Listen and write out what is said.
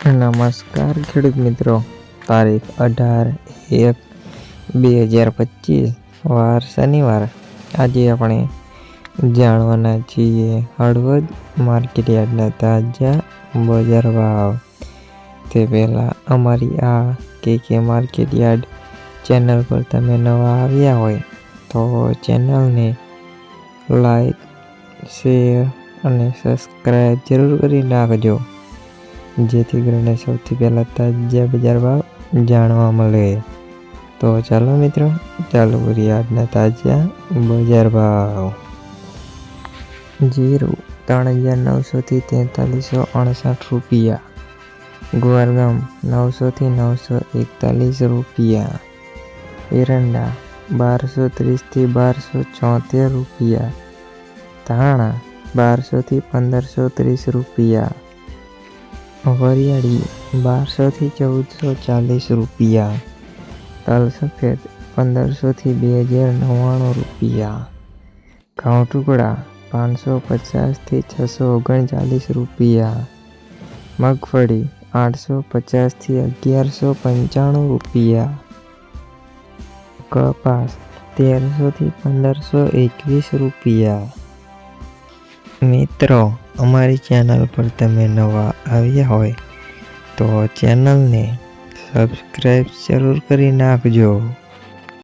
નમસ્કાર, ખેડૂત મિત્રો. તારીખ અઢાર એક બે હજાર પચીસ, વાર શનિવાર. આજે આપણે જાણવાના છીએ હળવદ માર્કેટ યાર્ડના તાજા બજાર ભાવ. તે પહેલાં અમારી આ કે કે માર્કેટ યાર્ડ ચેનલ પર તમે નવા આવ્યા હોય, તો ચેનલને લાઈક, શેર અને સબસ્ક્રાઈબ જરૂર કરી નાખજો. જેથી કરીને સૌથી પહેલાં તાજા બજાર ભાવ જાણવા મળે. તો ચાલો મિત્રો, ચાલુ કરીએ આજના તાજા બજાર ભાવ. જીરું ત્રણ હજાર નવસોથી તેતાલીસો અડસઠ રૂપિયા. ગુવારગામ નવસોથી નવસો એકતાલીસ રૂપિયા. એરંડા બારસો ત્રીસથી બારસો ચોતેર રૂપિયા. ધાણા બારસોથી પંદરસો ત્રીસ રૂપિયા. વરિયાળી બારસોથી ચૌદસો ચાલીસ રૂપિયા. તલ સફેદ પંદરસોથી બે હજાર નવ્વાણું રૂપિયા. ઘઉં ટુકડા પાંચસો પચાસથી છસો ઓગણચાલીસ રૂપિયા. મગફળી આઠસો પચાસથી અગિયારસો પંચાણું રૂપિયા. કપાસ તેરસોથી પંદરસો એકવીસ રૂપિયા. મિત્રો અમારી ચેનલ પર તમે નવા આવ્યા હોય તો ચેનલને સબસ્ક્રાઈબ જરૂર કરી નાખજો.